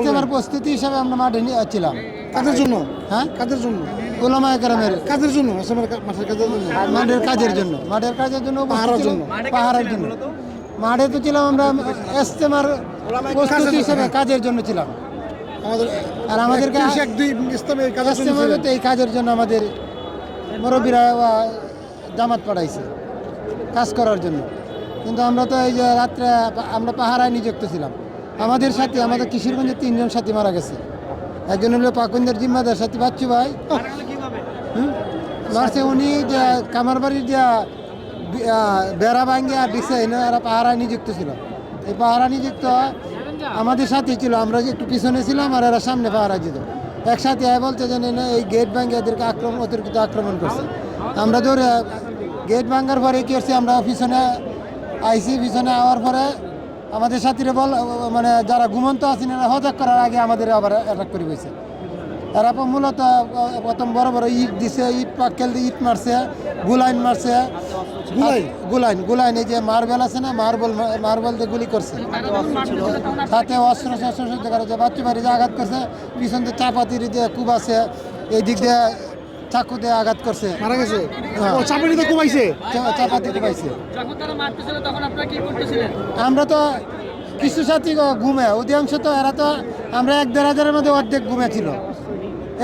ইস্তেমার প্রস্তুতি হিসাবে আমরা মাঠে নিয়ে ছিলাম কাদের জন্য? হ্যাঁ? কাদের জন্য? ওলামা কাদের জন্য? মাঠের কাদের জন্য? মাঠের কাজের জন্য। মাঠের কাজের জন্য পাহারার। জন্য। পাহারার জন্য। মাঠে তো ছিলাম আমরা প্রস্তুতি হিসাবে কাজের জন্য ছিলাম। আমাদের আর আমাদেরকে এই কাজের জন্য আমাদের মুরব্বীরা জামাত পাঠাইছে কাজ করার জন্য। কিন্তু আমরা তো এই যে রাত্রে আমরা পাহারায় নিযুক্ত ছিলাম। আমাদের সাথে আমাদের কিশোরগঞ্জের তিনজন সাথী মারা গেছে। একজন হলো পাকুন্দার জিম্মাদার সাথী বাচ্চু ভাই? মারছে উনি যে কামারবাড়ির যে বেড়া ভাঙ্গে আর দিছে এরা পাহারায় নিযুক্ত ছিল। এই পাহারা নিযুক্ত আমাদের সাথে ছিল আমরা একটু পিছনে ছিলাম আর এরা সামনে পাহারা যেত একসাথে আয় বলতে জানি না এই গেট ভাঙ্গে এদেরকে আক্রমণ অতিরিক্ত আক্রমণ করছে। আমরা ধরে গেট ভাঙ্গার পরে কি করছি আমরা পিছনে আইসি পিছনে আওয়ার পরে আমাদের সাথীরা বল মানে যারা ঘুমন্ত আছেন এরা হজক করার আগে আমাদের আবার অ্যাটাক করে গেছে এরা মূলত প্রথম বড় বড় ইট দিছে ইট পাক্কেল দিয়ে ইট মারছে গুলাইন মারছে। গুলাইন? গুলাইন গুলাইন এই যে মার্বেল আছে না মার্বেল মার্বেল দিয়ে গুলি করছে। সাথে অস্ত্র শস্ত্র সহ্য করেছে বাচ্চা বাড়ি আঘাত করছে পিছন দিয়ে চাপাতির দিয়ে কুব আছে এই দিক দিয়ে চাকু দিয়ে আঘাত করছে। মারা গেছে? হ্যাঁ। ও চাপাতি কুবাইছে যখন তারা মারতেছিল তখন আপনারা কি করতেছিলেন? আমরা তো কিছু সাথী ঘুমে অধিকাংশ তো এরা তো আমরা এক দেড় হাজারের মধ্যে অর্ধেক ঘুমে ছিল।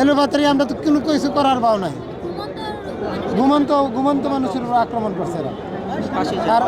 এলো পাত্রে আমরা তো কোনো কিছু করার পাও নাই। ঘুমন্ত ঘুমন্ত মানুষের উপর আক্রমণ করছে এরা। আর